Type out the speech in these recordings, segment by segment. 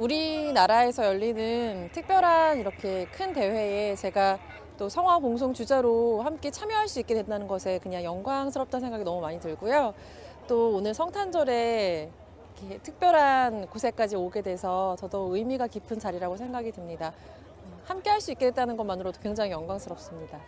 우리나라에서 열리는 특별한 이렇게 큰 대회에 제가 또 성화 공송 주자로 함께 참여할 수 있게 된다는 것에 그냥 영광스럽다는 생각이 너무 많이 들고요. 또 오늘 성탄절에 이렇게 특별한 곳에까지 오게 돼서 더더욱 의미가 깊은 자리라고 생각이 듭니다. 함께 할 수 있게 됐다는 것만으로도 굉장히 영광스럽습니다.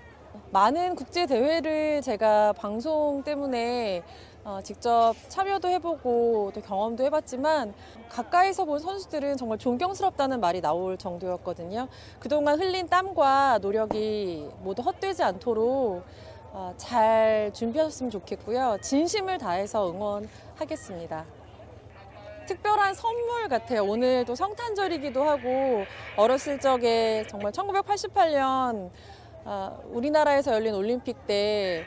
많은 국제 대회를 제가 방송 때문에 어, 직접 참여도 해보고 또 경험도 해봤지만 가까이서 본 선수들은 정말 존경스럽다는 말이 나올 정도였거든요. 그동안 흘린 땀과 노력이 모두 헛되지 않도록 어, 잘 준비하셨으면 좋겠고요. 진심을 다해서 응원하겠습니다. 특별한 선물 같아요. 오늘 또 성탄절이기도 하고 어렸을 적에 정말 1988년 아, 우리나라에서 열린 올림픽 때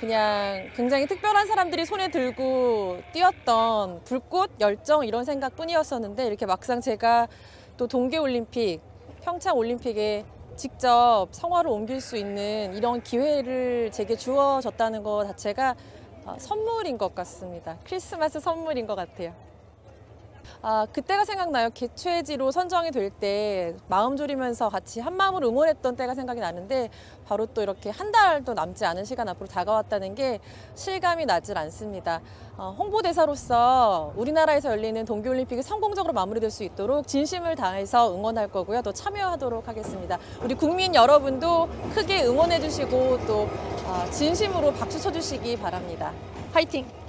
그냥 굉장히 특별한 사람들이 손에 들고 뛰었던 불꽃, 열정 이런 생각뿐이었었는데 이렇게 막상 제가 또 동계올림픽, 평창올림픽에 직접 성화를 옮길 수 있는 이런 기회를 제게 주어졌다는 것 자체가 어, 선물인 것 같습니다. 크리스마스 선물인 것 같아요. 아, 그때가 생각나요. 개최지로 선정이 될 때 마음 졸이면서 같이 한 마음으로 응원했던 때가 생각이 나는데 바로 또 이렇게 한 달도 남지 않은 시간 앞으로 다가왔다는 게 실감이 나질 않습니다. 어, 홍보대사로서 우리나라에서 열리는 동계올림픽이 성공적으로 마무리될 수 있도록 진심을 다해서 응원할 거고요. 또 참여하도록 하겠습니다. 우리 국민 여러분도 크게 응원해 주시고 또 어, 진심으로 박수 쳐 주시기 바랍니다. 화이팅!